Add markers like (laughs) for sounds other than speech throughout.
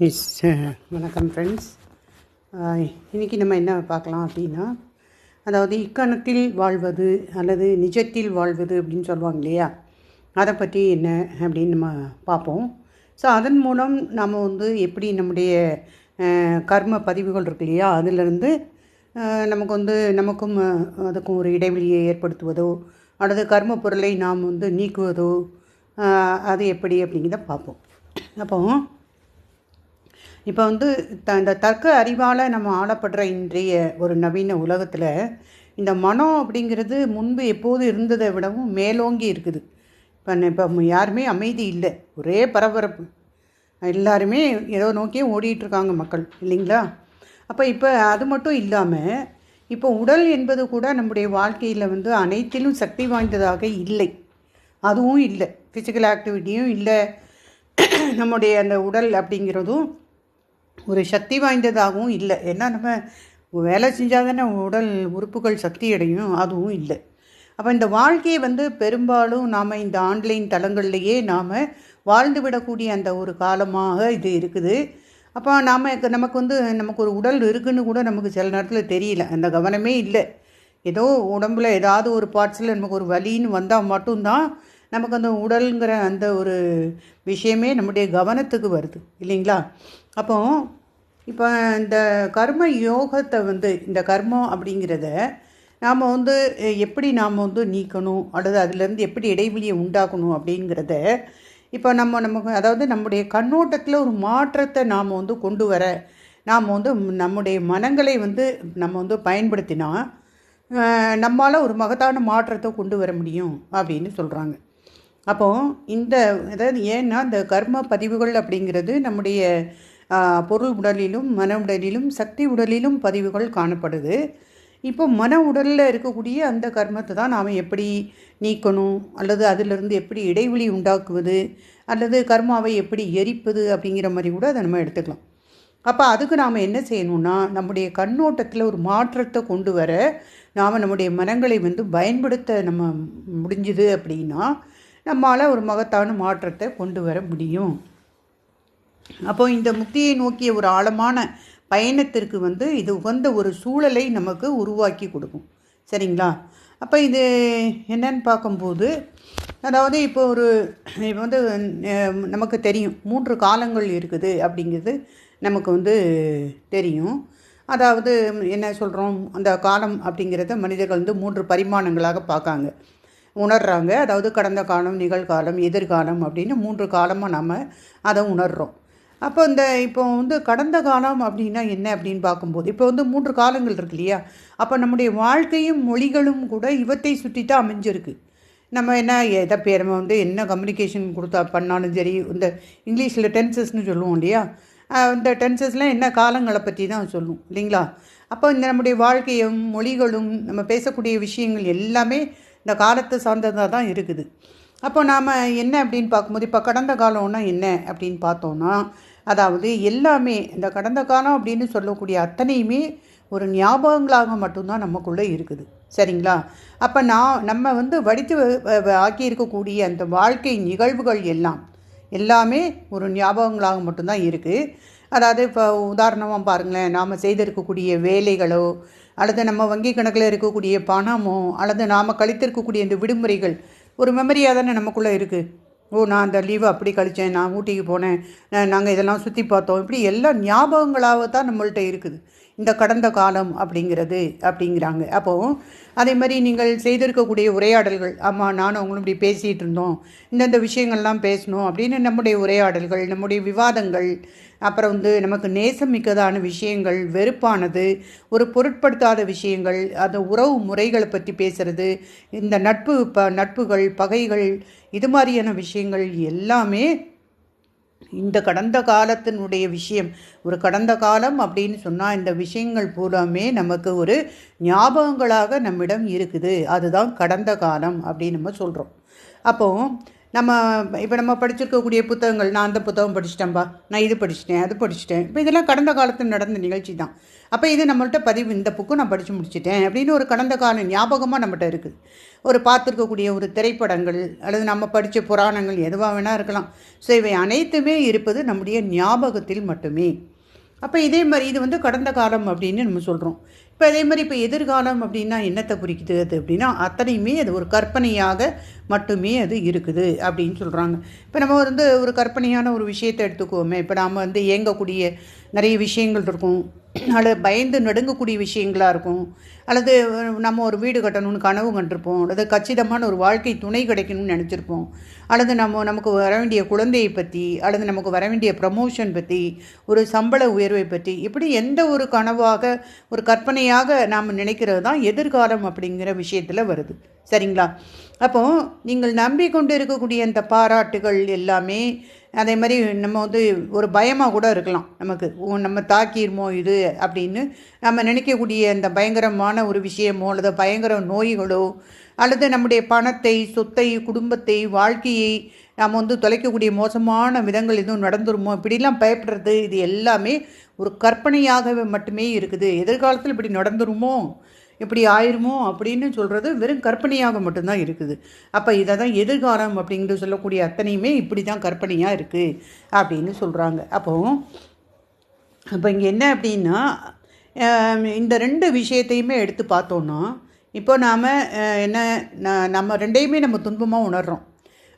S (laughs) வணக்கம் friends இன்றைக்கி நம்ம என்ன பார்க்கலாம் அப்படின்னா அதாவது இக்கணத்தில் வாழ்வது அல்லது நிஜத்தில் வாழ்வது அப்படின்னு சொல்லுவாங்க இல்லையா? அதை பற்றி என்ன அப்படின்னு நம்ம பார்ப்போம். ஸோ அதன் மூலம் நம்ம வந்து எப்படி நம்முடைய கர்ம பதிவுகள் இருக்கு இல்லையா? அதிலிருந்து நமக்கு வந்து நமக்கும் அதுக்கும் ஒரு இடைவெளியை ஏற்படுத்துவதோ அல்லது கர்ம பொருளை நாம் வந்து நீக்குவதோ அது எப்படி அப்படிங்கிறத பார்ப்போம். அப்போ இப்போ வந்து த இந்த தர்க்க அறிவால் நம்ம ஆளப்படுற இன்றைய ஒரு நவீன உலகத்தில் இந்த மனம் அப்படிங்கிறது முன்பு எப்போது இருந்ததை விடவும் மேலோங்கி இருக்குது. இப்போ இப்போ யாருமே அமைதி இல்லை. ஒரே பரபரப்பு. எல்லாருமே ஏதோ நோக்கியே ஓடிட்டுருக்காங்க மக்கள் இல்லைங்களா? அப்போ இப்போ அது மட்டும் இல்லாமல் இப்போ உடல் என்பது கூட நம்முடைய வாழ்க்கையில் வந்து அனைத்திலும் சக்தி வாய்ந்ததாக இல்லை. அதுவும் இல்லை. ஃபிசிக்கல் ஆக்டிவிட்டியும் இல்லை. நம்முடைய அந்த உடல் அப்படிங்கிறதும் ஒரு சக்தி வாய்ந்ததாகவும் இல்லை. ஏன்னா நம்ம வேலை செஞ்சால் தானே உடல் உறுப்புகள் சக்தி அடையும் அதுவும் இல்லை. அப்போ இந்த வாழ்க்கையை வந்து பெரும்பாலும் நாம் இந்த ஆன்லைன் தளங்கள்லேயே நாம் வாழ்ந்து விடக்கூடிய அந்த ஒரு காலமாக இது இருக்குது. அப்போ நாம் நமக்கு வந்து நமக்கு ஒரு உடல் இருக்குன்னு கூட நமக்கு சில நேரத்தில் தெரியல. அந்த கவனமே இல்லை. ஏதோ உடம்புல ஏதாவது ஒரு பார்ட்ஸில் நமக்கு ஒரு வலின்னு வந்தால் மட்டும்தான் நமக்கு அந்த உடலுங்கிற அந்த ஒரு விஷயமே நம்முடைய கவனத்துக்கு வருது. இல்லைங்களா? அப்போ இப்போ இந்த கர்ம யோகத்தை வந்து இந்த கர்மம் அப்படிங்கிறத நாம் வந்து எப்படி நாம் வந்து நீக்கணும்? அல்லது அதுலேருந்து எப்படி இடைவெளியை உண்டாக்கணும் அப்படிங்கிறத இப்போ நம்ம நமக்கு அதாவது நம்முடைய கண்ணோட்டத்தில் ஒரு மாற்றத்தை நாம் வந்து கொண்டு வர நாம் வந்து நம்முடைய மனங்களை வந்து நம்ம வந்து பயன்படுத்தினா நம்மால் ஒரு மகத்தான மாற்றத்தை கொண்டு வர முடியும் அப்படின்னு சொல்கிறாங்க அப்போ இந்த அதாவது ஏன்னா இந்த கர்ம பதிவுகள் அப்படிங்கிறது நம்முடைய பொருள் உடலிலும் மன உடலிலும் சக்தி உடலிலும் பதிவுகள் காணப்படுது. இப்போ மன உடலில் இருக்கக்கூடிய அந்த கர்மத்தை தான் நாம் எப்படி நீக்கணும்? அல்லது அதிலிருந்து எப்படி இடைவெளி உண்டாக்குவது? அல்லது கர்மாவை எப்படி எரிப்பது? அப்படிங்கிற மாதிரி கூட அதை நம்ம எடுத்துக்கலாம். அப்போ அதுக்கு நாம் என்ன செய்யணும்னா நம்முடைய கண்ணோட்டத்தில் ஒரு மாற்றத்தை கொண்டு வர நாம் நம்முடைய மனங்களை வந்து பயன்படுத்த நம்ம முடிஞ்சுது அப்படின்னா நம்மால் ஒரு மகத்தான மாற்றத்தை கொண்டு வர முடியும். அப்போ இந்த முக்தியை நோக்கிய ஒரு ஆழமான பயணத்திற்கு வந்து இது உகந்த ஒரு சூழலை நமக்கு உருவாக்கி கொடுக்கும். சரிங்களா? அப்போ இது என்னன்னு பார்க்கும்போது அதாவது இப்போ ஒரு இப்போ வந்து நமக்கு தெரியும். மூன்று காலங்கள் இருக்குது அப்படிங்கிறது நமக்கு வந்து தெரியும். அதாவது என்ன சொல்கிறோம் அந்த காலம் அப்படிங்கிறத மனிதர்கள் வந்து மூன்று பரிமாணங்களாக பார்க்காங்க. உணர்கிறாங்க அதாவது கடந்த காலம் நிகழ்காலம் எதிர்காலம் அப்படின்னு மூன்று காலமாக நம்ம அதை உணர்கிறோம் அப்போ இந்த இப்போ வந்து கடந்த காலம் அப்படின்னா என்ன அப்படின்னு பார்க்கும்போது இப்போ வந்து மூன்று காலங்கள் இருக்கு இல்லையா? அப்போ நம்முடைய வாழ்க்கையும் மொழிகளும் கூட இவற்றை சுற்றி தான் அமைஞ்சிருக்கு. நம்ம என்ன எதை பேர் நம்ம வந்து என்ன கம்யூனிகேஷன் கொடுத்தா பண்ணாலும் சரி இந்த இங்கிலீஷில் டென்சஸ்னு சொல்லுவோம் இல்லையா? இந்த டென்சஸ்லாம் என்ன காலங்களை பற்றி தான் சொல்லும் இல்லைங்களா? அப்போ இந்த நம்முடைய வாழ்க்கையும் மொழிகளும் நம்ம பேசக்கூடிய விஷயங்கள் எல்லாமே இந்த காலத்தை சார்ந்ததாக தான் இருக்குது. அப்போ நாம் என்ன அப்படின்னு பார்க்கும்போது இப்போ கடந்த காலம்னா என்ன அப்படின்னு பார்த்தோன்னா அதாவது எல்லாமே இந்த கடந்த காலம் அப்படின்னு சொல்லக்கூடிய அத்தனையுமே ஒரு ஞாபகங்களாக மட்டும்தான் நமக்குள்ளே இருக்குது. சரிங்களா? அப்போ நான் நம்ம வந்து வடித்து வ- ஆக்கியிருக்கக்கூடிய அந்த வாழ்க்கை நிகழ்வுகள் எல்லாம் எல்லாமே ஒரு ஞாபகங்களாக மட்டும்தான் இருக்குது அதாவது இப்போ உதாரணமாக பாருங்களேன் நாம் செய்திருக்கக்கூடிய வேலைகளோ அல்லது நம்ம வங்கி கணக்கில் இருக்கக்கூடிய பணமோ அல்லது நாம் கழித்திருக்கக்கூடிய இந்த விடுமுறைகள் ஒரு மெமரியாக தானே நமக்குள்ளே இருக்குது ஓ நான் அந்த லீவை அப்படி கழித்தேன் நான் ஊட்டிக்கு போனேன் நாங்கள் இதெல்லாம் சுற்றி பார்த்தோம். இப்படி எல்லாம் ஞாபகங்களாக தான் நம்மள்கிட்ட இருக்குது. இந்த கடந்த காலம் அப்படிங்கிறது அப்படிங்கிறாங்க. அப்போது அதே மாதிரி நீங்கள் செய்திருக்கக்கூடிய உரையாடல்கள் ஆமாம் நானும் அவங்களும் இப்படி பேசிகிட்டு இருந்தோம் இந்தந்த விஷயங்கள்லாம் பேசணும் அப்படின்னு நம்முடைய உரையாடல்கள் நம்முடைய விவாதங்கள் அப்புறம் வந்து நமக்கு நேசமிக்கதான விஷயங்கள் வெறுப்பானது ஒரு பொருட்படுத்தாத விஷயங்கள் அந்த உறவு முறைகளை பற்றி பேசுகிறது இந்த நட்பு ப நட்புகள் பகைகள் இது மாதிரியான விஷயங்கள் எல்லாமே இந்த கடந்த காலத்தினுடைய விஷயம். ஒரு கடந்த காலம் அப்படின்னு சொன்னால் இந்த விஷயங்கள் பூராமே நமக்கு ஒரு ஞாபகங்களாக நம்மிடம் இருக்குது. அதுதான் கடந்த காலம் அப்படின்னு நம்ம சொல்கிறோம் அப்போது நம்ம இப்போ நம்ம படிச்சிருக்கக்கூடிய புத்தகங்கள் நான் அந்த புத்தகம் படிச்சிட்டேன்பா நான் இது படிச்சிட்டேன் அது படிச்சிட்டேன். இப்போ இதெல்லாம் கடந்த காலத்தில் நடந்த நிகழ்ச்சி தான் அப்போ இது நம்மள்ட்ட பதிவு இந்த புக்கும் நான் படித்து முடிச்சிட்டேன் அப்படின்னு ஒரு கடந்த கால ஞாபகமாக நம்மகிட்ட இருக்குது ஒரு பார்த்துருக்கக்கூடிய ஒரு திரைப்படங்கள் அல்லது நம்ம படித்த புராணங்கள் எதுவாக வேணால் இருக்கலாம். ஸோ இவை அனைத்துமே இருப்பது நம்முடைய ஞாபகத்தில் மட்டுமே. அப்போ இதே மாதிரி இது வந்து கடந்த காலம் அப்படின்னு நம்ம சொல்கிறோம் இப்போ அதே மாதிரி இப்போ எதிர்காலம் அப்படின்னா என்னத்தை குறிக்குது அது அப்படின்னா அத்தனையுமே அது ஒரு கற்பனையாக மட்டுமே அது இருக்குது அப்படின்னு சொல்கிறாங்க இப்போ நம்ம வந்து ஒரு கற்பனையான ஒரு விஷயத்தை எடுத்துக்குவோமே இப்போ நாம் வந்து இயங்கக்கூடிய நிறைய விஷயங்கள் இருக்கும். அல்லது பயந்து நடுங்கக்கூடிய விஷயங்களாக இருக்கும். அல்லது நம்ம ஒரு வீடு கட்டணும்னு கனவு கண்டிருப்போம். அல்லது கச்சிதமான ஒரு வாழ்க்கை துணை கிடைக்கணும்னு நினச்சிருப்போம். அல்லது நம்ம நமக்கு வர வேண்டிய குழந்தையை பற்றி அல்லது நமக்கு வர வேண்டிய ப்ரமோஷன் பற்றி ஒரு சம்பள உயர்வை பற்றி இப்படி எந்த ஒரு கனவாக ஒரு கற்பனையாக நாம் நினைக்கிறது தான் எதிர்காலம் அப்படிங்கிற விஷயத்தில் வருது. சரிங்களா? அப்போது நீங்கள் நம்பிக்கொண்டு இருக்கக்கூடிய அந்த பாராட்டுகள் எல்லாமே அதே மாதிரி நம்ம வந்து ஒரு பயமாக கூட இருக்கலாம் நமக்கு. நம்ம தாக்கிருமோ இது அப்படின்னு. நம்ம நினைக்கக்கூடிய அந்த பயங்கரமான ஒரு விஷயமோ அல்லது பயங்கர நோய்களோ அல்லது நம்முடைய பணத்தை சொத்தை குடும்பத்தை வாழ்க்கையை நாம் வந்து தொலைக்கக்கூடிய மோசமான விதங்கள் எதுவும் நடந்துருமோ இப்படிலாம் பயப்படுறது இது எல்லாமே ஒரு கற்பனையாகவே மட்டுமே இருக்குது. எதிர்காலத்தில் இப்படி நடந்துருமோ? இப்படி ஆயிருமோ அப்படின்னு சொல்கிறது வெறும் கற்பனையாக மட்டும்தான் இருக்குது. அப்போ இதை தான் எதிர்காலம் அப்படிங்கிற சொல்லக்கூடிய அத்தனையுமே இப்படி தான் கற்பனையாக இருக்குது அப்படின்னு சொல்கிறாங்க அப்போது அப்போ இங்கே என்ன அப்படின்னா இந்த ரெண்டு விஷயத்தையுமே எடுத்து பார்த்தோன்னா இப்போ நாம் என்ன நம்ம ரெண்டையுமே நம்ம துன்பமாக உணர்கிறோம்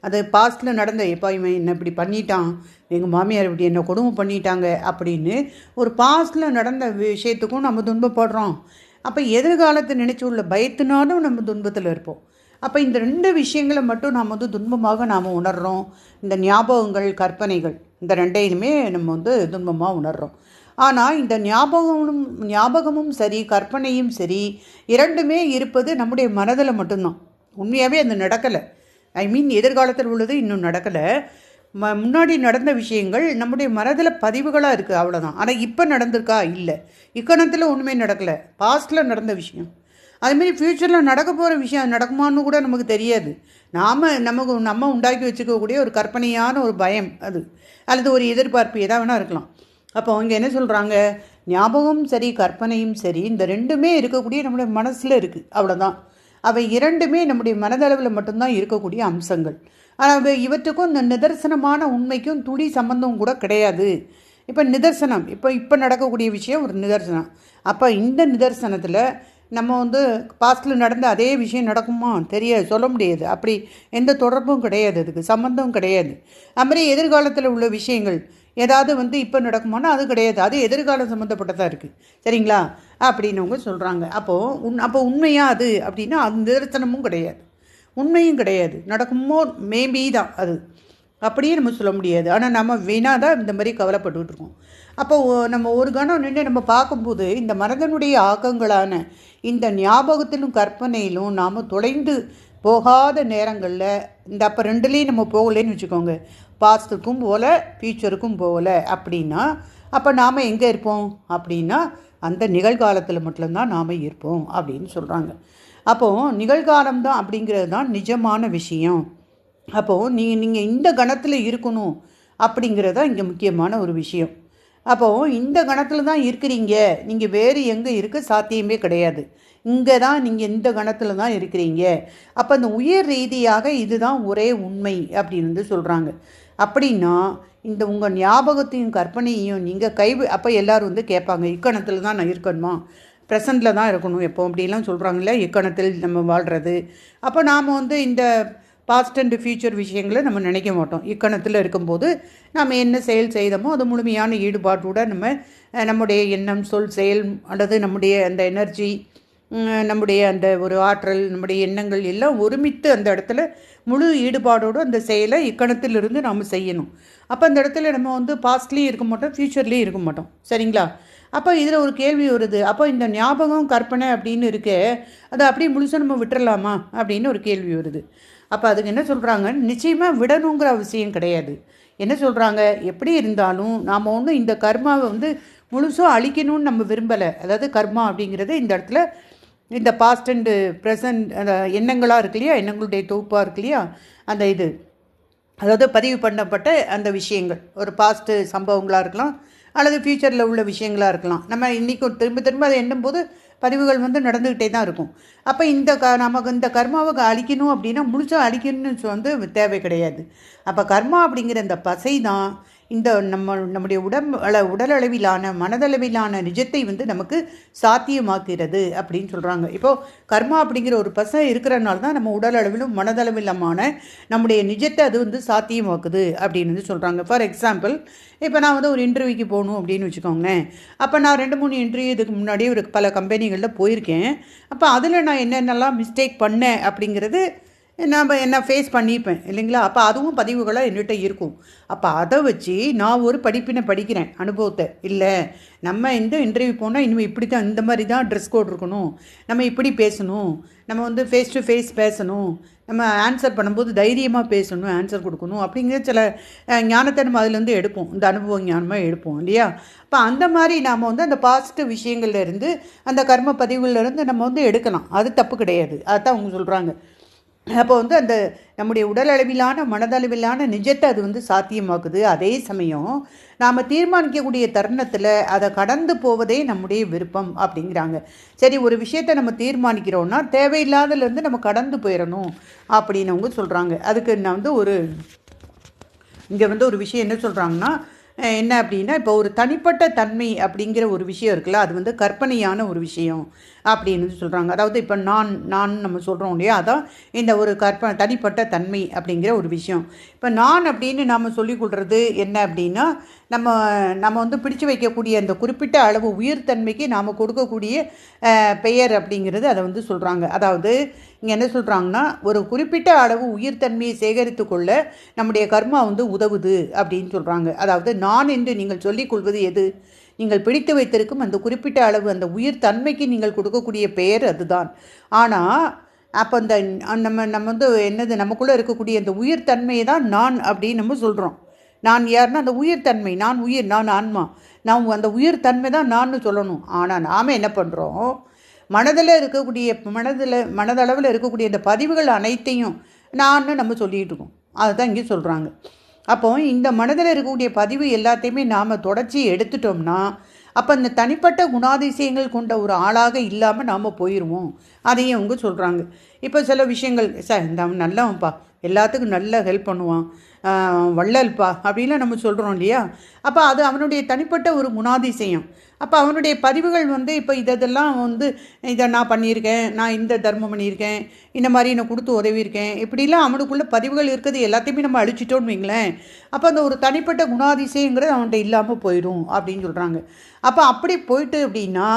அது பாஸ்டில் நடந்த எப்போ இவன் என்ன இப்படி பண்ணிட்டான்? எங்கள் மாமியார் இப்படி என்ன கொடுமை பண்ணிட்டாங்க? அப்படின்னு ஒரு பாஸ்டில் நடந்த விஷயத்துக்கும் நம்ம துன்பப்படுறோம். அப்போ எதிர்காலத்தை நினச்சி உள்ள பயத்தினாலும் நம்ம துன்பத்தில் இருப்போம். அப்போ இந்த ரெண்டு விஷயங்களை மட்டும் நாம் வந்து துன்பமாக நாம் உணர்கிறோம் இந்த ஞாபகங்கள் கற்பனைகள் இந்த ரெண்டையுமே நம்ம வந்து துன்பமாக உணர்கிறோம் ஆனால் இந்த ஞாபகமும் ஞாபகமும் சரி கற்பனையும் சரி இரண்டுமே இருப்பது நம்முடைய மனதில் மட்டும்தான். உண்மையாகவே அது நடக்கலை. ஐ மீன் எதிர்காலத்தில் உள்ளது இன்னும் நடக்கலை. ம முன்னாடி நடந்த விஷயங்கள் நம்முடைய மனதில் பதிவுகளாக இருக்குது அவ்வளோதான் ஆனால் இப்போ நடந்திருக்கா? இல்லை. இக்கணத்தில் ஒன்றுமே நடக்கலை. பாஸ்டில் நடந்த விஷயம். அதுமாரி ஃப்யூச்சரில் நடக்க போகிற விஷயம் நடக்குமான்னு கூட நமக்கு தெரியாது. நாம் நமக்கு நம்ம உண்டாக்கி வச்சுக்கக்கூடிய ஒரு கற்பனையான ஒரு பயம் அது. அல்லது ஒரு எதிர்பார்ப்பு எதாக வேணால் இருக்கலாம். அப்போ அவங்க என்ன சொல்கிறாங்க ஞாபகமும் சரி கற்பனையும் சரி இந்த ரெண்டுமே இருக்கக்கூடிய நம்முடைய மனசில் இருக்குது அவ்வளோதான் அவை இரண்டுமே நம்முடைய மனதளவில் மட்டும்தான் இருக்கக்கூடிய அம்சங்கள். ஆனால் இவற்றுக்கும் இந்த நிதர்சனமான உண்மைக்கும் துளி சம்பந்தம் கூட கிடையாது. இப்போ நிதர்சனம் இப்போ இப்போ நடக்கக்கூடிய விஷயம் ஒரு நிதர்சனம். அப்போ இந்த நிதர்சனத்தில் நம்ம வந்து பாஸ்டில் நடந்த அதே விஷயம் நடக்குமா? தெரியாது சொல்ல முடியாது. அப்படி எந்த தொடர்பும் கிடையாது அதுக்கு சம்மந்தம் கிடையாது. அதுமாதிரி எதிர்காலத்தில் உள்ள விஷயங்கள் ஏதாவது வந்து இப்போ நடக்குமானா அது கிடையாது. அது எதிர்காலம் சம்மந்தப்பட்டதாக இருக்குது சரிங்களா? அப்படின்னு அவங்க சொல்கிறாங்க அப்போது உன் அப்போ உண்மையாக அது? அப்படின்னா அது நிதர்சனமும் கிடையாது. உண்மையும் கிடையாது. நடக்குமோ? மேபி தான் அது. அப்படியே நம்ம சொல்ல முடியாது. ஆனால் நம்ம வீணாக தான் இந்த மாதிரி கவலைப்பட்டுக்கிட்டு இருக்கோம். அப்போ நம்ம ஒரு கணம் நின்று நம்ம பார்க்கும்போது இந்த மனதனுடைய ஆக்கங்களான இந்த ஞாபகத்திலும் கற்பனையிலும் நாம் தொலைந்து போகாத நேரங்களில் இந்த அப்போ ரெண்டுலேயும் நம்ம போகலன்னு வச்சுக்கோங்க. பாஸ்ட்டுக்கும் போகல ஃப்யூச்சருக்கும் போகல அப்படின்னா அப்போ நாம் எங்கே இருப்போம்? அப்படின்னா அந்த நிகழ்காலத்தில் மட்டும்தான் நாம் இருப்போம் அப்படின்னு சொல்கிறாங்க அப்போது நிகழ்காலம் தான் அப்படிங்கிறது தான் நிஜமான விஷயம். அப்போது நீ நீங்கள் இந்த கணத்தில் இருக்கணும் அப்படிங்கிறது தான் இங்கே முக்கியமான ஒரு விஷயம். அப்போது இந்த கணத்தில் தான் இருக்கிறீங்க. நீங்கள் வேறு எங்கே இருக்க சாத்தியமே கிடையாது. இங்கே தான் நீங்கள் இந்த கணத்தில் தான் இருக்கிறீங்க. அப்போ அந்த உயர் ரீதியாக இதுதான் ஒரே உண்மை அப்படின்னு வந்து சொல்கிறாங்க அப்படின்னா இந்த உங்கள் ஞாபகத்தையும் கற்பனையையும் நீங்கள் கை அப்போ எல்லோரும் வந்து கேட்பாங்க இக்கணத்தில் தான் நான் இருக்கணுமா? ப்ரெசண்டில் தான் இருக்கணும் எப்போ அப்படிலாம் சொல்கிறாங்களே இக்கணத்தில் நம்ம வாழ்கிறது அப்போ நாம் வந்து இந்த பாஸ்ட் அண்ட் ஃப்யூச்சர் விஷயங்களை நம்ம நினைக்க மாட்டோம். இக்கணத்தில் இருக்கும்போது நாம் என்ன செயல் செய்தோமோ அது முழுமையான ஈடுபாட்டோட நம்ம நம்முடைய எண்ணம் சொல் செயல் அல்லது நம்முடைய அந்த எனர்ஜி நம்முடைய அந்த ஒரு ஆற்றல் நம்முடைய எண்ணங்கள் எல்லாம் ஒருமித்து அந்த இடத்துல முழு ஈடுபாடோடு அந்த செயலை இக்கணத்திலிருந்து நாம் செய்யணும். அப்போ அந்த இடத்துல நம்ம வந்து பாஸ்ட்லேயும் இருக்க மாட்டோம் ஃப்யூச்சர்லேயும் இருக்க மாட்டோம். சரிங்களா? அப்போ இதில் ஒரு கேள்வி வருது. அப்போ இந்த ஞாபகம் கற்பனை அப்படின்னு இருக்கே அதை அப்படியே முழுசாக நம்ம விட்டுறலாமா அப்படின்னு ஒரு கேள்வி வருது. அப்போ அதுக்கு என்ன சொல்கிறாங்க நிச்சயமாக விடணுங்கிற அவசியம் கிடையாது. என்ன சொல்கிறாங்க எப்படி இருந்தாலும் நாம் ஒன்றும் இந்த கர்மாவை வந்து முழுசும் அழிக்கணும்னு நம்ம விரும்பலை. அதாவது கர்மா அப்படிங்கிறது இந்த இடத்துல இந்த பாஸ்ட் அண்டு ப்ரெசன்ட் அந்த எண்ணங்களாக இருக்கு இல்லையா? எண்ணங்களுடைய தொகுப்பாக இருக்கு இல்லையா? அந்த இது. அதாவது பதிவு பண்ணப்பட்ட அந்த விஷயங்கள். ஒரு பாஸ்ட்டு சம்பவங்களாக இருக்கலாம். அல்லது ஃப்யூச்சரில் உள்ள விஷயங்களாக இருக்கலாம். நம்ம இன்றைக்கும் திரும்ப திரும்ப அதை எண்ணும்போது பதிவுகள் வந்து நடந்துக்கிட்டே தான் இருக்கும். அப்போ இந்த க நமக்கு இந்த கர்மாவை அழிக்கணும் அப்படின்னா முழுசாக அழிக்கணும்னு வந்து தேவை கிடையாது. அப்போ கர்மா அப்படிங்கிற இந்த பசை தான் இந்த நம்ம நம்முடைய உடம்பு அள மனதளவிலான நிஜத்தை வந்து நமக்கு சாத்தியமாக்குகிறது அப்படின்னு சொல்கிறாங்க இப்போது கர்மா அப்படிங்கிற ஒரு பசை இருக்கிறனால தான் நம்ம உடல் அளவிலும் மனதளவிலுமான நம்முடைய நிஜத்தை அது வந்து சாத்தியமாக்குது அப்படின்னு வந்து சொல்கிறாங்க ஃபார் எக்ஸாம்பிள் இப்போ நான் வந்து ஒரு இன்டர்வியூக்கு போகணும் அப்படின்னு வச்சுக்கோங்களேன். அப்போ நான் ரெண்டு மூணு இன்டர்வியூ இதுக்கு முன்னாடியே ஒரு பல கம்பெனிகளில் போயிருக்கேன். அப்போ அதில் நான் என்னென்னலாம் மிஸ்டேக் பண்ணேன் அப்படிங்கிறது நாம் என்ன ஃபேஸ் பண்ணிப்பேன் இல்லைங்களா? அப்போ அதுவும் பதிவுகளாக என்கிட்ட இருக்கும். அப்போ அதை வச்சு நான் ஒரு படிப்பினை படிக்கிறேன் அனுபவத்தை. இல்லை நம்ம இந்த இன்டர்வியூ போனால் இனிமேல் இப்படி தான் இந்த மாதிரி தான் ட்ரெஸ் கோட் இருக்கணும். நம்ம இப்படி பேசணும். நம்ம வந்து ஃபேஸ் டு ஃபேஸ் பேசணும். நம்ம ஆன்சர் பண்ணும்போது தைரியமாக பேசணும் ஆன்சர் கொடுக்கணும். அப்படிங்கிற சில ஞானத்தை நம்ம அதுலேருந்து எடுப்போம். இந்த அனுபவ ஞானமாக எடுப்போம் இல்லையா? அப்போ அந்த மாதிரி நாம் வந்து அந்த பாசிட்டிவ் விஷயங்கள்லேருந்து அந்த கர்ம பதிவுகள்ல இருந்து நம்ம வந்து எடுக்கலாம். அது தப்பு கிடையாது. அதுதான் அவங்க சொல்கிறாங்க அப்போ வந்து அந்த நம்முடைய உடல் அளவிலான மனதளவிலான நிஜத்தை அது வந்து சாத்தியமாக்குது. அதே சமயம் நாம் தீர்மானிக்கக்கூடிய தருணத்தில் அதை கடந்து போவதே நம்முடைய விருப்பம் அப்படிங்கிறாங்க. சரி ஒரு விஷயத்தை நம்ம தீர்மானிக்கிறோன்னா தேவையில்லாதலேருந்து நம்ம கடந்து போயிடணும் அப்படின்னு அவங்க சொல்கிறாங்க அதுக்கு நான் வந்து ஒரு இங்கே வந்து ஒரு விஷயம் என்ன சொல்கிறாங்கன்னா என்ன அப்படின்னா இப்போ ஒரு தனிப்பட்ட தன்மை அப்படிங்கிற ஒரு விஷயம் இருக்குல்ல அது வந்து கற்பனையான ஒரு விஷயம். அப்படின்னு சொல்கிறாங்க அதாவது இப்போ நான் நான் நம்ம சொல்கிறோம் இல்லையா? அதான் இந்த ஒரு கற்ப தனிப்பட்ட தன்மை அப்படிங்கிற ஒரு விஷயம். இப்போ நான் அப்படின்னு நாம் சொல்லிக் கொள்வது என்ன அப்படின்னா நம்ம நம்ம வந்து பிடிச்சு வைக்கக்கூடிய அந்த குறிப்பிட்ட அளவு உயிர்த்தன்மைக்கு நாம் கொடுக்கக்கூடிய பெயர் அப்படிங்கிறது அதை வந்து சொல்கிறாங்க அதாவது இங்கே என்ன சொல்கிறாங்கன்னா ஒரு குறிப்பிட்ட அளவு உயிர்த்தன்மையை சேகரித்து கொள்ள நம்முடைய கர்மா வந்து உதவுது அப்படின்னு சொல்கிறாங்க அதாவது நான் என்று நீங்கள் சொல்லிக் கொள்வது எது? நீங்கள் பிடித்து வைத்திருக்கும் அந்த குறிப்பிட்ட அளவு அந்த உயிர் தன்மைக்கு நீங்கள் கொடுக்கக்கூடிய பெயர் அதுதான். ஆனால் அப்போ அந்த நம்ம நம்ம வந்து என்னது நமக்குள்ளே இருக்கக்கூடிய அந்த உயிர் தன்மையை தான் நான் அப்படின்னு நம்ம சொல்கிறோம் நான் யாருன்னா அந்த உயிர் தன்மை நான் உயிர் நான் ஆன்மா. நான் அந்த உயிர் தன்மை தான் நான் சொல்லணும். ஆனால் நாம் என்ன பண்ணுறோம் மனதில் இருக்கக்கூடிய மனதில் மனதளவில் இருக்கக்கூடிய அந்த பதிவுகள் அனைத்தையும் நான் நம்ம சொல்லிகிட்டு இருக்கோம். அதுதான் இங்கே சொல்கிறாங்க அப்போ இந்த மனதில் இருக்கக்கூடிய பதிவு எல்லாத்தையுமே நாம் தொடச்சி எடுத்துட்டோம்னா அப்போ இந்த தனிப்பட்ட குணாதிசயங்கள் கொண்ட ஒரு ஆளாக இல்லாமல் நாம் போயிடுவோம் அதையும் அவங்க சொல்கிறாங்க இப்போ சில விஷயங்கள் சார் இந்த அவன் நல்லவன்ப்பா. எல்லாத்துக்கும் நல்லா ஹெல்ப் பண்ணுவான். வள்ளல்ப்பா அப்படின்லாம் நம்ம சொல்கிறோம் இல்லையா? அப்போ அது அவனுடைய தனிப்பட்ட ஒரு குணாதிசயம். அப்போ அவனுடைய பதிவுகள் வந்து இப்போ இதெல்லாம் வந்து இதை நான் பண்ணியிருக்கேன் நான் இந்த தர்மம் பண்ணியிருக்கேன் இந்த மாதிரி நான் கொடுத்து உதவியிருக்கேன் இப்படிலாம் அவனுக்குள்ளே பதிவுகள் இருக்கிறது எல்லாத்தையுமே நம்ம அழிச்சிட்டோன்னு வைங்களேன். அப்போ அந்த ஒரு தனிப்பட்ட குணாதிசயங்கிறது அவன்கிட்ட இல்லாமல் போயிடும் அப்படின்னு சொல்கிறாங்க அப்போ அப்படி போயிட்டு அப்படின்னா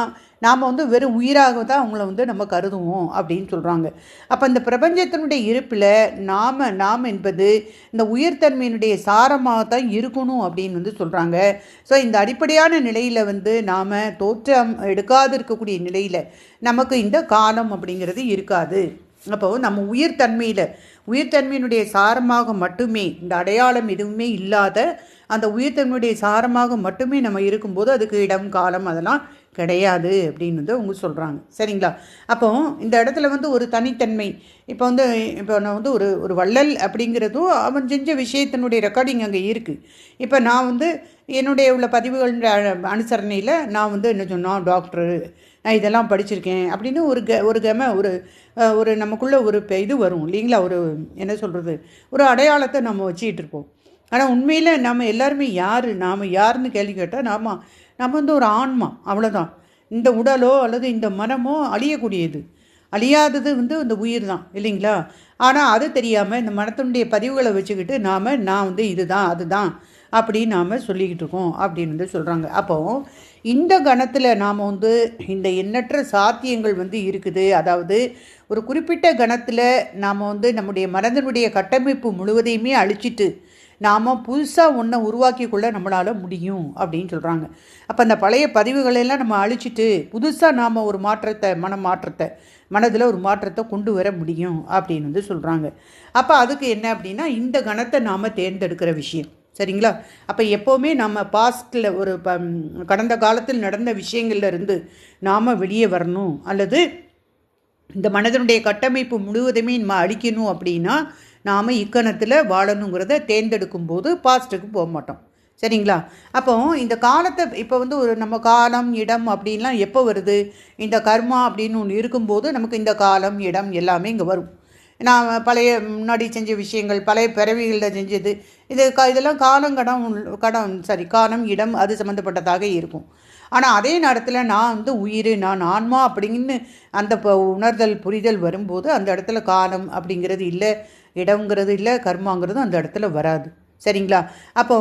நாம் வந்து வெறும் உயிராக தான் அவங்கள வந்து நம்ம கருதுவோம் அப்படின்னு சொல்கிறாங்க அப்போ இந்த பிரபஞ்சத்தினுடைய இருப்பில் நாம் நாம் என்பது இந்த உயிர்த்தன்மையினுடைய சாரமாக தான் இருக்கணும் அப்படின்னு வந்து சொல்கிறாங்க ஸோ இந்த அடிப்படையான நிலையில் வந்து நாம் தோற்றம் எடுக்காது இருக்கக்கூடிய நிலையில் நமக்கு இந்த காலம் அப்படிங்கிறது இருக்காது. அப்போ நம்ம உயிர்த்தன்மையில் உயிர்த்தன்மையினுடைய சாரமாக மட்டுமே இந்த அடையாளம் எதுவுமே இல்லாத அந்த உயிர்த்தன்மையுடைய சாரமாக மட்டுமே நம்ம இருக்கும்போது அதுக்கு இடம் காலம் அதெல்லாம் கிடையாது அப்படின்னு வந்து அவங்க சொல்கிறாங்க சரிங்களா? அப்போ இந்த இடத்துல வந்து ஒரு தனித்தன்மை. இப்போ வந்து இப்போ நான் வந்து ஒரு ஒரு வள்ளல் அப்படிங்கிறதும் அவன் செஞ்ச விஷயத்தினுடைய ரெக்கார்டிங் அங்கே இருக்குது இப்போ நான் வந்து என்னுடைய உள்ள பதிவுகள் அனுசரணையில் நான் வந்து என்ன சொன்னோம் டாக்டரு நான் இதெல்லாம் படிச்சிருக்கேன் அப்படின்னு ஒரு க ஒரு கம ஒரு ஒரு நமக்குள்ளே ஒரு இது வரும் இல்லைங்களா? ஒரு என்ன சொல்கிறது ஒரு அடையாளத்தை நம்ம வச்சுக்கிட்டு இருப்போம். ஆனால் உண்மையில் நம்ம எல்லாருமே யார்? நாம் யாருன்னு கேள்வி கேட்டால் நாம நம்ம வந்து ஒரு ஆன்மா அவ்வளோதான் இந்த உடலோ அல்லது இந்த மனமோ அழியக்கூடியது. அழியாதது வந்து இந்த உயிர் தான் இல்லைங்களா? ஆனால் அது தெரியாமல் இந்த மனத்தினுடைய பதிவுகளை வச்சுக்கிட்டு நாம் நான் வந்து இதுதான் அதுதான் அப்படின்னு நாம் சொல்லிக்கிட்டு இருக்கோம் அப்படின்னு வந்து சொல்கிறாங்க அப்போது இந்த கணத்தில் நாம் வந்து இந்த எண்ணற்ற சாத்தியங்கள் வந்து இருக்குது. அதாவது ஒரு குறிப்பிட்ட கணத்தில் நாம் வந்து நம்முடைய மனதனுடைய கட்டமைப்பு முழுவதையுமே அழிச்சிட்டு நாம் புதுசாக ஒன்றை உருவாக்கி கொள்ள நம்மளால் முடியும் அப்படின்னு சொல்கிறாங்க அப்போ அந்த பழைய பதிவுகளெல்லாம் நம்ம அழிச்சிட்டு புதுசாக நாம் ஒரு மாற்றத்தை மன மாற்றத்தை மனதில் ஒரு மாற்றத்தை கொண்டு வர முடியும் அப்படின்னு வந்து சொல்கிறாங்க அப்போ அதுக்கு என்ன அப்படின்னா இந்த கணத்தை நாம் தேர்ந்தெடுக்கிற விஷயம். சரிங்களா? அப்போ எப்போவுமே நம்ம பாஸ்டில் ஒரு ப கடந்த காலத்தில் நடந்த விஷயங்கள்ல இருந்து நாம் வெளியே வரணும். அல்லது இந்த மனதனுடைய கட்டமைப்பு முழுவதுமே நம்ம அழிக்கணும் அப்படின்னா நாம் இக்கணத்தில் வாழணுங்கிறத தேர்ந்தெடுக்கும் போது பாஸ்ட்டுக்கு போக மாட்டோம். சரிங்களா? அப்போ இந்த காலத்தை இப்போ வந்து ஒரு நம்ம காலம் இடம் அப்படின்லாம் எப்போ வருது? இந்த கர்மா அப்படின்னு ஒன்று இருக்கும்போது நமக்கு இந்த காலம் இடம் எல்லாமே இங்கே வரும். நான் பழைய முன்னாடி செஞ்ச விஷயங்கள் பழைய பிறவிகளில் செஞ்சது இது க இதெல்லாம் காலம் கடம் கடம் சாரி காலம் இடம் அது சம்மந்தப்பட்டதாக இருக்கும். ஆனால் அதே நேரத்தில் நான் வந்து உயிர் நான் ஆன்மா அப்படின்னு அந்த ப உணர்தல் புரிதல் வரும்போது அந்த இடத்துல காலம் அப்படிங்கிறது இல்லை. இடங்கிறது இல்லை கர்மாங்கிறதும் அந்த இடத்துல வராது. சரிங்களா? அப்போ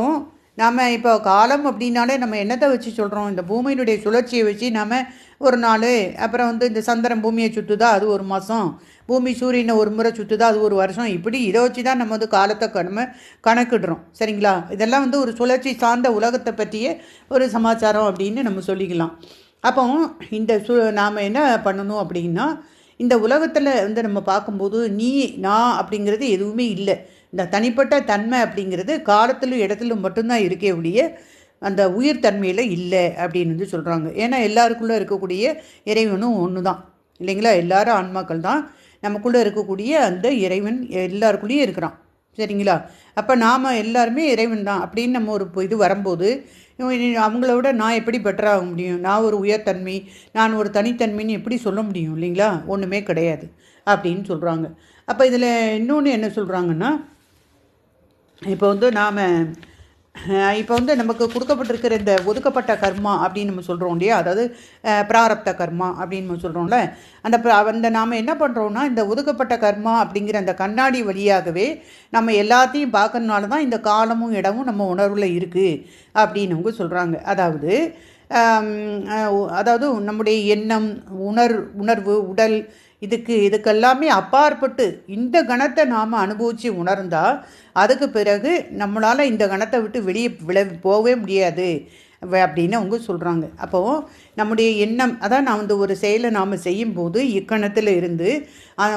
நாம் இப்போ காலம் அப்படின்னாலே நம்ம என்னத்தை வச்சு சொல்கிறோம் இந்த பூமியினுடைய சுழற்சியை வச்சு நாம் ஒரு நாள் அப்புறம் வந்து இந்த சந்திரன் பூமியை சுற்றுதா அது ஒரு மாதம் பூமி சூரியனை ஒரு முறை சுற்றுதா அது ஒரு வருஷம். இப்படி இதை வச்சு தான் நம்ம வந்து காலத்தை நம்ம கணக்கிடுறோம். சரிங்களா? இதெல்லாம் வந்து ஒரு சுழற்சி சார்ந்த உலகத்தை பற்றிய ஒரு சமாச்சாரம் அப்படின்னு நம்ம சொல்லிக்கலாம். அப்போ இந்த சு நாம் என்ன பண்ணணும் அப்படின்னா இந்த உலகத்தில் வந்து நம்ம பார்க்கும்போது நீ நான் அப்படிங்கிறது எதுவுமே இல்லை. இந்த தனிப்பட்ட தன்மை அப்படிங்கிறது காலத்திலும் இடத்திலும் மட்டும்தான் இருக்கே ஒழிய அந்த உயிர் தன்மையில் இல்லை அப்படின்னு வந்து சொல்கிறாங்க ஏன்னா எல்லாருக்குள்ளே இருக்கக்கூடிய இறைவனும் ஒன்று தான் இல்லைங்களா? எல்லாரும் ஆன்மாக்கள் தான். நமக்குள்ளே இருக்கக்கூடிய அந்த இறைவன் எல்லாருக்குள்ளேயும் இருக்கிறான். சரிங்களா? அப்போ நாம் எல்லாருமே இறைவன் தான் அப்படின்னு நம்ம ஒரு இது வரும்போது அவங்கள விட நான் எப்படி பெட்டராக முடியும்? நான் ஒரு உயர்தன்மை நான் ஒரு தனித்தன்மைன்னு எப்படி சொல்ல முடியும் இல்லைங்களா? ஒன்றுமே கிடையாது அப்படின்னு சொல்கிறாங்க அப்போ இதில் இன்னொன்று என்ன சொல்கிறாங்கன்னா இப்போ வந்து நாம் இப்போ வந்து நமக்கு கொடுக்கப்பட்டிருக்கிற இந்த ஒதுக்கப்பட்ட கர்மா அப்படின்னு நம்ம சொல்கிறோம் இல்லையா? அதாவது பிராரப்த கர்மா அப்படின்னு நம்ம சொல்கிறோம்ல அந்த அந்த நாம் என்ன பண்ணுறோம்னா இந்த ஒதுக்கப்பட்ட கர்மா அப்படிங்கிற அந்த கண்ணாடி வழியாகவே நம்ம எல்லாத்தையும் பார்க்கறதுனால தான் இந்த காலமும் இடமும் நம்ம உணர்வில் இருக்குது அப்படின்னு அவங்க சொல்கிறாங்க அதாவது அதாவது நம்முடைய எண்ணம் உணர் உணர்வு உடல் இதுக்கு இதுக்கெல்லாமே அப்பாற்பட்டு இந்த கணத்தை நாம் அனுபவித்து உணர்ந்தால் அதுக்கு பிறகு நம்மளால் இந்த கணத்தை விட்டு வெளியே விளை போகவே முடியாது அப்படின்னு அவங்க சொல்கிறாங்க அப்போது நம்முடைய எண்ணம் அதான் நான் வந்து ஒரு செயலை நாம் செய்யும்போது இக்கணத்தில் இருந்து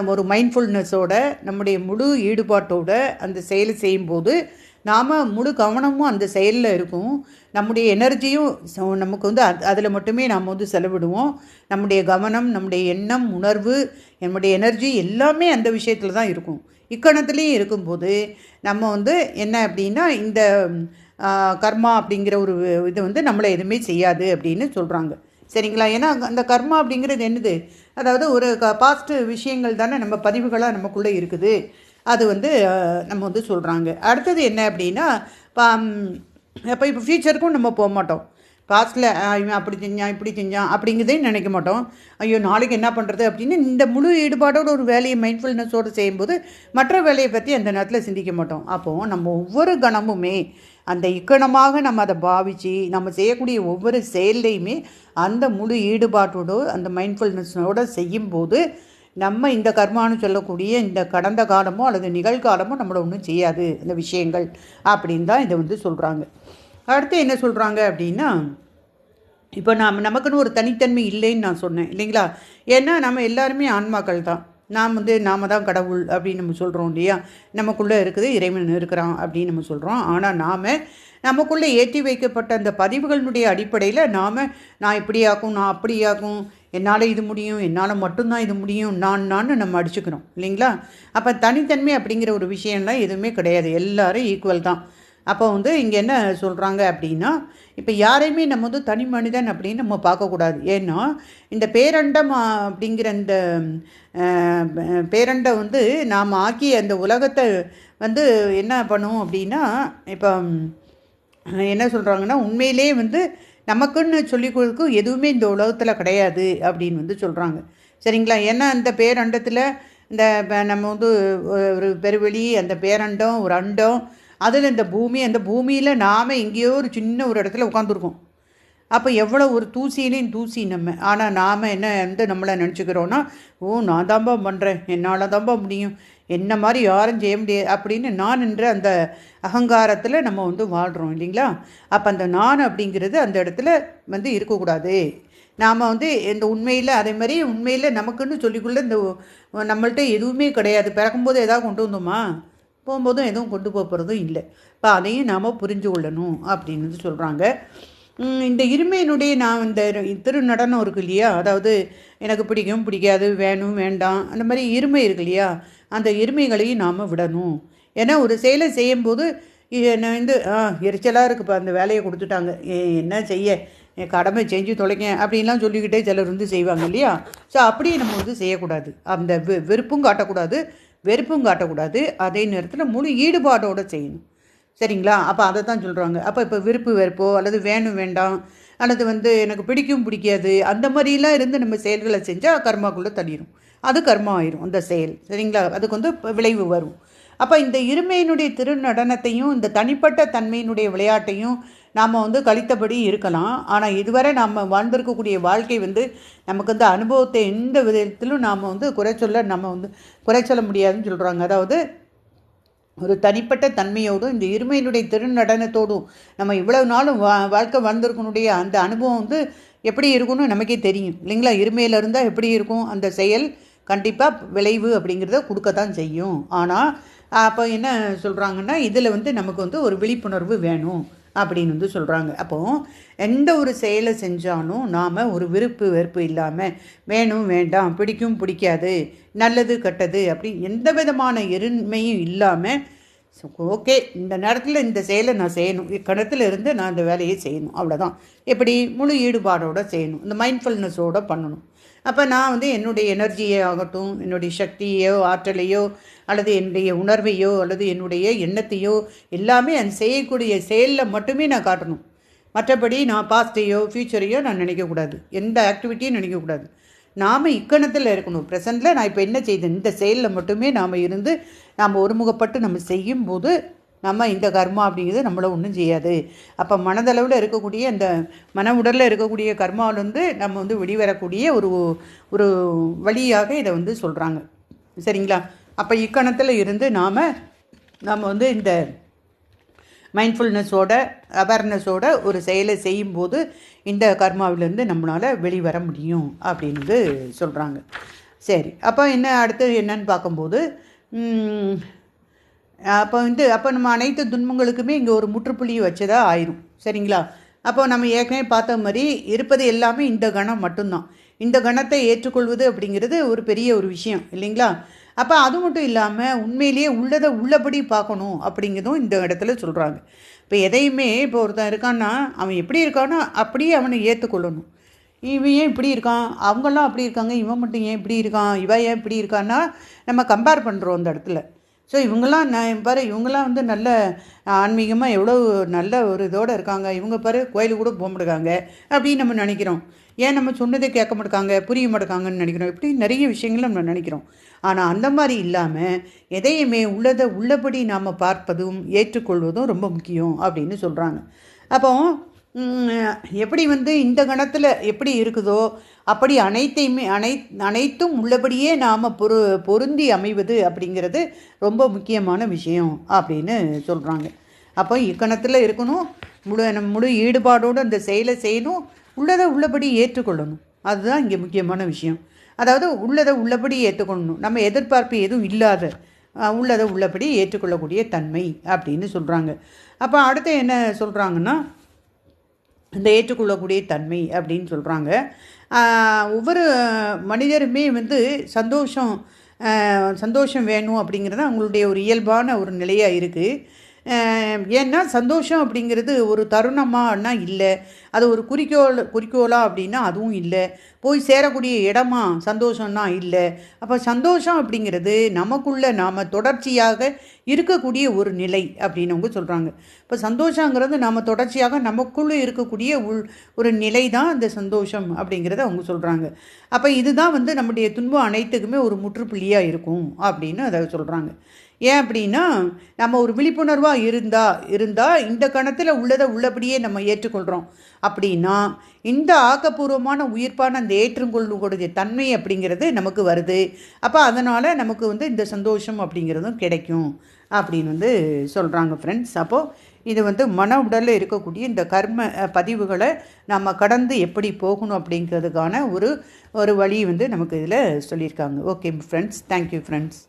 ஒரு மைண்ட்ஃபுல்னஸோட நம்முடைய முழு ஈடுபாட்டோட அந்த செயலை செய்யும்போது நாம் முழு கவனமும் அந்த செயலில் இருக்கும். நம்முடைய எனர்ஜியும் நமக்கு வந்து அது அதில் மட்டுமே நாம் வந்து செலவிடுவோம். நம்முடைய கவனம் நம்முடைய எண்ணம் உணர்வு நம்முடைய எனர்ஜி எல்லாமே அந்த விஷயத்தில் தான் இருக்கும். இக்கணத்துலேயும் இருக்கும்போது நம்ம வந்து என்ன அப்படின்னா இந்த கர்மா அப்படிங்கிற ஒரு இது வந்து நம்மளை எதுவுமே செய்யாது அப்படின்னு சொல்கிறாங்க சரிங்களா? ஏன்னா அந்த கர்மா அப்படிங்கிறது என்னது? அதாவது ஒரு க பாஸ்ட் விஷயங்கள் தானே நம்ம பதிவுகளாக நமக்குள்ளே இருக்குது. அது வந்து நம்ம வந்து சொல்கிறாங்க அடுத்தது என்ன அப்படின்னா இப்போ இப்போ ஃப்யூச்சருக்கும் நம்ம போக மாட்டோம். பாஸ்டில் இவன் அப்படி செஞ்சான் இப்படி செஞ்சான் அப்படிங்கிறதே நினைக்க மாட்டோம். ஐயோ நாளைக்கு என்ன பண்ணுறது அப்படின்னு இந்த முழு ஈடுபாடோட ஒரு வேலையை மைண்ட்ஃபுல்னஸோடு செய்யும்போது மற்ற வேலையை பற்றி அந்த நேரத்தில் சிந்திக்க மாட்டோம். அப்போது நம்ம ஒவ்வொரு கணமுமே அந்த இக்கணமாக நம்ம அதை பாவித்து நம்ம செய்யக்கூடிய ஒவ்வொரு செயல்லையுமே அந்த முழு ஈடுபாட்டோடு அந்த மைண்ட்ஃபுல்னஸோடு செய்யும்போது நம்ம இந்த கர்மான்னு சொல்லக்கூடிய இந்த கடந்த காலமோ அல்லது நிகழ்காலமோ நம்மளை ஒன்றும் செய்யாது இந்த விஷயங்கள் அப்படின்னு தான் இதை வந்து சொல்கிறாங்க அடுத்து என்ன சொல்கிறாங்க அப்படின்னா இப்போ நாம் நமக்குன்னு ஒரு தனித்தன்மை இல்லைன்னு நான் சொன்னேன் இல்லைங்களா? ஏன்னா நம்ம எல்லாருமே ஆன்மாக்கள் தான். நாம் வந்து நாம் தான் கடவுள் அப்படின்னு நம்ம சொல்கிறோம் இல்லையா? நமக்குள்ளே இருக்குது இறைவன் இருக்கிறான் அப்படின்னு நம்ம சொல்கிறோம் ஆனால் நாம் நமக்குள்ளே ஏற்றி வைக்கப்பட்ட அந்த பதிவுகளினுடைய அடிப்படையில் நாம் நான் இப்படியாக்கும் நான் அப்படியாகும் என்னால் இது முடியும் என்னால் மட்டும்தான் இது முடியும் நான் நான் நம்ம அடிச்சுக்கிறோம் இல்லைங்களா? அப்போ தனித்தன்மை அப்படிங்கிற ஒரு விஷயம்லாம் எதுவுமே கிடையாது. எல்லோரும் ஈக்குவல் தான். அப்போ வந்து இங்கே என்ன சொல்கிறாங்க அப்படின்னா இப்போ யாரையுமே நம்ம வந்து தனி மனிதன் அப்படின்னு நம்ம பார்க்கக்கூடாது. ஏன்னா இந்த பேரண்டம் அப்படிங்கிற இந்த பேரண்டை வந்து நாம் ஆக்கி அந்த உலகத்தை வந்து என்ன பண்ணுவோம் அப்படின்னா இப்போ என்ன சொல்கிறாங்கன்னா உண்மையிலே வந்து நமக்குன்னு சொல்லி கொடுக்க எதுவுமே இந்த உலகத்தில் கிடையாது அப்படின்னு வந்து சொல்கிறாங்க சரிங்களா? ஏன்னா அந்த பேரண்டத்தில் இந்த நம்ம வந்து ஒரு பெருவெளி அந்த பேரண்டம் ஒரு அண்டம் அதில் இந்த பூமி அந்த பூமியில் நாம் எங்கேயோ ஒரு சின்ன ஒரு இடத்துல உட்காந்துருக்கோம் அப்போ எவ்வளோ ஒரு தூசியிலையும் தூசி நம்ம. ஆனால் நாம் என்ன வந்து நம்மளை நினச்சிக்கிறோன்னா ஓ நான் தான்பா பண்ணுறேன் என்னால் தான்பா முடியும். என்ன மாதிரி யாரும் செய்ய முடியாது அப்படின்னு நான் என்ற அந்த அகங்காரத்தில் நம்ம வந்து வாழ்கிறோம் இல்லைங்களா? அப்போ அந்த நான் அப்படிங்கிறது அந்த இடத்துல வந்து இருக்கக்கூடாது. நாம் வந்து இந்த உண்மையில் அதே மாதிரி உண்மையில் நமக்குன்னு சொல்லிக்குள்ள இந்த நம்மள்கிட்ட எதுவுமே கிடையாது. பிறக்கும்போது எதாவது கொண்டு வந்தோமா? போகும்போதும் எதுவும் கொண்டு போகிறதும் இல்லை. இப்போ அதையும் நாம் புரிஞ்சு கொள்ளணும் அப்படின்னு சொல்கிறாங்க இந்த இருமையினுடைய நான் இந்த திரு நடனம் இருக்கு இல்லையா? அதாவது எனக்கு பிடிக்கும் பிடிக்காது வேணும் வேண்டாம் அந்த மாதிரி இருமை இருக்கு இல்லையா? அந்த இருமைகளையும் நாம் விடணும். ஏன்னா ஒரு செயலை செய்யும்போது என்ன வந்து ஆ எரிச்சலாக இருக்குப்பா அந்த வேலையை கொடுத்துட்டாங்க. என்ன செய்ய? என் கடமை செஞ்சு தொலைங்க அப்படின்லாம் சொல்லிக்கிட்டே சிலர் வந்து செய்வாங்க இல்லையா? ஸோ அப்படியே நம்ம வந்து செய்யக்கூடாது. அந்த வெ வெறுப்பும் காட்டக்கூடாது வெறுப்பும் காட்டக்கூடாது. அதே நேரத்தில் முழு ஈடுபாடோடு செய்யணும். சரிங்களா? அப்போ அதை தான் சொல்கிறாங்க அப்போ இப்போ விருப்பு வெறுப்போ அல்லது வேணும் வேண்டாம் அல்லது வந்து எனக்கு பிடிக்கும் பிடிக்காது அந்த மாதிரிலாம் இருந்து நம்ம செயல்களை செஞ்சால் கர்மாக்குள்ளே தள்ளிடும் அது கர்மம் ஆயிரும் அந்த செயல். சரிங்களா? அதுக்கு வந்து விளைவு வரும். அப்போ இந்த இருமையினுடைய திருநடனத்தையும் இந்த தனிப்பட்ட தன்மையினுடைய விளையாட்டையும் நாம் வந்து கழித்தபடி இருக்கலாம். ஆனால் இதுவரை நம்ம வாழ்ந்திருக்கக்கூடிய வாழ்க்கை வந்து நமக்கு வந்து அனுபவத்தை எந்த விதத்திலும் நாம் வந்து குறை சொல்ல நம்ம வந்து குறை சொல்ல முடியாதுன்னு சொல்கிறாங்க அதாவது ஒரு தனிப்பட்ட தன்மையோடும் இந்த இருமையினுடைய திருநடனத்தோடும் நம்ம இவ்வளவு நாளும் வா வாழ்க்கை வாழ்ந்திருக்கனுடைய அந்த அனுபவம் வந்து எப்படி இருக்கும்னு நமக்கே தெரியும். இல்லைங்களா? இருமையில் இருந்தால் எப்படி இருக்கும் அந்த செயல்? கண்டிப்பாக விளைவு அப்படிங்கிறத கொடுக்கத்தான் செய்யும். ஆனால் அப்போ என்ன சொல்கிறாங்கன்னா இதில் வந்து நமக்கு வந்து ஒரு விழிப்புணர்வு வேணும் அப்படின்னு வந்து சொல்கிறாங்க அப்போது எந்த ஒரு செயலை செஞ்சாலும் நாம் ஒரு விருப்பு வெறுப்பு இல்லாமல் வேணும் வேண்டாம் பிடிக்கும் பிடிக்காது நல்லது கெட்டது அப்படி எந்த விதமான எருமையும் இல்லாமல் ஓகே இந்த நேரத்தில் இந்த செயலை நான் செய்யணும். இக்கணத்தில் இருந்து நான் இந்த வேலையை செய்யணும். அவ்வளோதான் எப்படி? முழு ஈடுபாடோடு செய்யணும். இந்த மைண்ட்ஃபுல்னஸோடு பண்ணணும். அப்போ நான் வந்து என்னுடைய எனர்ஜியை ஆகட்டும் என்னுடைய சக்தியோ ஆற்றலையோ அல்லது என்னுடைய உணர்வையோ அல்லது என்னுடைய எண்ணத்தையோ எல்லாமே அந்த செய்யக்கூடிய செயலில் மட்டுமே நான் காட்டணும். மற்றபடி நான் பாஸ்ட்டையோ ஃப்யூச்சரையோ நான் நினைக்கக்கூடாது எந்த ஆக்டிவிட்டியும் நினைக்கக்கூடாது நாம் இக்கணத்தில் இருக்கணும். ப்ரெசண்டில் நான் இப்போ என்ன செய்தேன்? இந்த செயலில் மட்டுமே நாம் இருந்து நாம் ஒருமுகப்பட்டு நம்ம செய்யும்போது நம்ம இந்த கர்மா அப்படிங்கிறது நம்மளை ஒன்றும் செய்யாது. அப்போ மனதளவில் இருக்கக்கூடிய அந்த மன உடலில் இருக்கக்கூடிய கர்மாவிலேருந்து நம்ம வந்து வெளிவரக்கூடிய ஒரு ஒரு வழியாக இதை வந்து சொல்கிறாங்க சரிங்களா? அப்போ இக்கணத்தில் இருந்து நாம் நம்ம வந்து இந்த மைண்ட்ஃபுல்னஸோட அவேர்னஸோட ஒரு செயலை செய்யும்போது இந்த கர்மாவிலேருந்து நம்மளால் வெளிவர முடியும் அப்படின்னு சொல்கிறாங்க சரி அப்போ என்ன அடுத்து என்னன்னு பார்க்கும்போது அப்போ வந்து அப்போ நம்ம அனைத்து துன்பங்களுக்குமே இங்கே ஒரு முற்றுப்புள்ளியை வச்சதாக ஆயிரும். சரிங்களா? அப்போ நம்ம ஏற்கனவே பார்த்த மாதிரி இருப்பது எல்லாமே இந்த கணம் மட்டும்தான். இந்த கணத்தை ஏற்றுக்கொள்வது அப்படிங்கிறது ஒரு பெரிய ஒரு விஷயம் இல்லைங்களா? அப்போ அது மட்டும் இல்லாமல் உண்மையிலேயே உள்ளதை உள்ளபடி பார்க்கணும் அப்படிங்கிறதும் இந்த இடத்துல சொல்கிறாங்க இப்போ எதையுமே இப்போ ஒருத்தன் இருக்கான்னா அவன் எப்படி இருக்கானோ அப்படியே அவனை ஏற்றுக்கொள்ளணும் இவன் ஏன் இப்படி இருக்கான்? அவங்கெல்லாம் அப்படி இருக்காங்க இவன் மட்டும் ஏன் இப்படி இருக்கான்? இவன் ஏன் இப்படி இருக்கான்னா நம்ம கம்பேர் பண்ணுறோம் அந்த இடத்துல. ஸோ இவங்கெல்லாம் நான் பாரு இவங்கெல்லாம் வந்து நல்ல ஆன்மீகமாக எவ்வளோ நல்ல ஒரு இதோடு இருக்காங்க. இவங்க பாரு கோயிலுக்கு கூட போக மாட்டாங்க அப்படின்னு நம்ம நினைக்கிறோம். ஏன் நம்ம சொன்னதை கேட்க மாட்டாங்க புரிய மாட்டாங்கன்னு நினைக்கிறோம்? இப்படி நிறைய விஷயங்கள் நம்ம நினைக்கிறோம். ஆனால் அந்த மாதிரி இல்லாமல் எதையுமே உள்ளதை உள்ளபடி நாம் பார்ப்பதும் ஏற்றுக்கொள்வதும் ரொம்ப முக்கியம் அப்படின்னு சொல்கிறாங்க அப்போ எப்படி வந்து இந்த கணத்தில் எப்படி இருக்குதோ அப்படி அனைத்தையுமே அனை அனைத்தும் உள்ளபடியே நாம் பொரு பொருந்தி அமைவது அப்படிங்கிறது ரொம்ப முக்கியமான விஷயம் அப்படின்னு சொல்கிறாங்க அப்போ இக்கணத்தில் இருக்கணும். முழு முழு ஈடுபாடோடு அந்த செயலை செய்யணும். உள்ளதை உள்ளபடி ஏற்றுக்கொள்ளணும். அதுதான் இங்கே முக்கியமான விஷயம். அதாவது உள்ளதை உள்ளபடி ஏற்றுக்கொள்ளணும். நம்ம எதிர்பார்ப்பு எதுவும் இல்லாத உள்ளதை உள்ளபடி ஏற்றுக்கொள்ளக்கூடிய தன்மை அப்படின்னு சொல்கிறாங்க அப்போ அடுத்து என்ன சொல்கிறாங்கன்னா இந்த ஏற்றுக்கொள்ளக்கூடிய தன்மை அப்படின்னு சொல்கிறாங்க ஒவ்வொரு மனிதருமே வந்து சந்தோஷம் சந்தோஷம் வேணும் அப்படிங்கிறது அவங்களுடைய ஒரு இயல்பான ஒரு நிலையாக இருக்குது ஏன்னா சந்தோஷம் அப்படிங்கிறது ஒரு தருணமானா இல்லை. அது ஒரு குறிக்கோள் குறிக்கோளா அப்படின்னா அதுவும் இல்லை. போய் சேரக்கூடிய இடமா சந்தோஷம்னா இல்லை. அப்போ சந்தோஷம் அப்படிங்கிறது நமக்குள்ளே நாம் தொடர்ச்சியாக இருக்கக்கூடிய ஒரு நிலை அப்படின்னு அவங்க சொல்கிறாங்க இப்போ சந்தோஷங்கிறது நாம் தொடர்ச்சியாக நமக்குள்ளே இருக்கக்கூடிய உள் ஒரு நிலை தான் அந்த சந்தோஷம் அப்படிங்கிறத அவங்க சொல்கிறாங்க அப்போ இதுதான் வந்து நம்முடைய துன்பம் அனைத்துக்குமே ஒரு முற்றுப்புள்ளியாக இருக்கும் அப்படின்னு அதை சொல்கிறாங்க ஏன் அப்படின்னா நம்ம ஒரு விழிப்புணர்வாக இருந்தால் இருந்தால் இந்த கணத்தில் உள்ளதை உள்ளபடியே நம்ம ஏற்றுக்கொள்கிறோம் அப்படின்னா இந்த ஆக்கப்பூர்வமான உயிர்ப்பான அந்த ஏற்றுக்கொள்ளக்கூடிய தன்மை அப்படிங்கிறது நமக்கு வருது. அப்போ அதனால் நமக்கு வந்து இந்த சந்தோஷம் அப்படிங்கிறதும் கிடைக்கும் அப்படின்னு வந்து சொல்கிறாங்க ஃப்ரெண்ட்ஸ் அப்போது இது வந்து மன உடலில் இருக்கக்கூடிய இந்த கர்ம பதிவுகளை நம்ம கடந்து எப்படி போகணும் அப்படிங்கிறதுக்கான ஒரு ஒரு வழி வந்து நமக்கு இதில் சொல்லியிருக்காங்க. Okay friends thank you friends